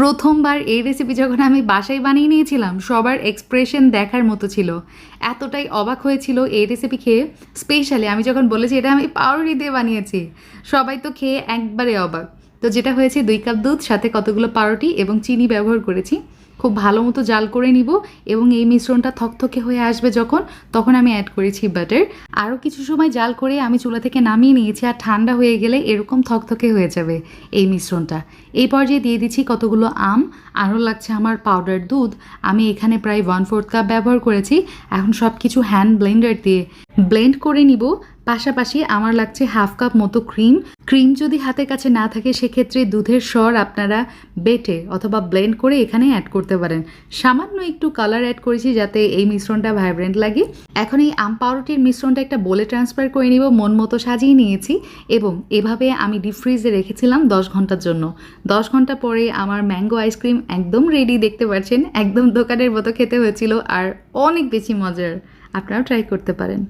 প্রথমবার এই রেসিপি যখন আমি বাসায় বানিয়ে নিয়েছিলাম, সবার এক্সপ্রেশন দেখার মতো ছিল। এতটাই অবাক হয়েছিল এই রেসিপি খেয়ে। স্পেশালি আমি যখন বলেছি, এটা আমি পাউরুটি দিয়ে বানিয়েছি। সবাই তো খেয়ে একবারে অবাক। তো যেটা হয়েছে, দুই কাপ দুধ, সাথে কতগুলো পাউরুটি এবং চিনি ব্যবহার করেছি। খুব ভালো মতো জাল করে নিব এবং এই মিশ্রণটা থকথকে হয়ে আসবে যখন, তখন আমি অ্যাড করেছি বাটার আরও কিছু সময় জাল করে আমি চুলা থেকে নামিয়ে নিয়েছি আর ঠান্ডা হয়ে গেলে এরকম থকথকে হয়ে যাবে এই মিশ্রণটা। এই পর্যায়ে দিয়ে দিচ্ছি কতগুলো আম, আরও লাগছে আমার পাউডার দুধ। আমি এখানে প্রায় ওয়ান ফোর্থ কাপ ব্যবহার করেছি। এখন সব কিছু হ্যান্ড ব্লেন্ডার দিয়ে ব্লেন্ড করে নিব। পাশাপাশি আমার লাগছে হাফ কাপ মতো ক্রিম ক্রিম যদি হাতের কাছে না থাকে, সেক্ষেত্রে দুধের স্বর আপনারা বেটে অথবা ব্লেন্ড করে এখানে অ্যাড করতে পারেন। সামান্য একটু কালার অ্যাড করেছি যাতে এই মিশ্রণটা ভাইব্রেন্ট লাগে। এখন এই আম পাউরুটির মিশ্রণটা একটা বলে ট্রান্সফার করে নিব, মন মতো সাজিয়ে নিয়েছি এবং এভাবে আমি ডিপ ফ্রিজে রেখেছিলাম দশ ঘণ্টার জন্য। দশ ঘণ্টা পরে আমার ম্যাঙ্গো আইসক্রিম একদম রেডি দেখতে পাচ্ছেন? একদম দোকানের মতো খেতে হয়েছিল আর অনেক বেশি মজার। আপনারাও ট্রাই করতে পারেন।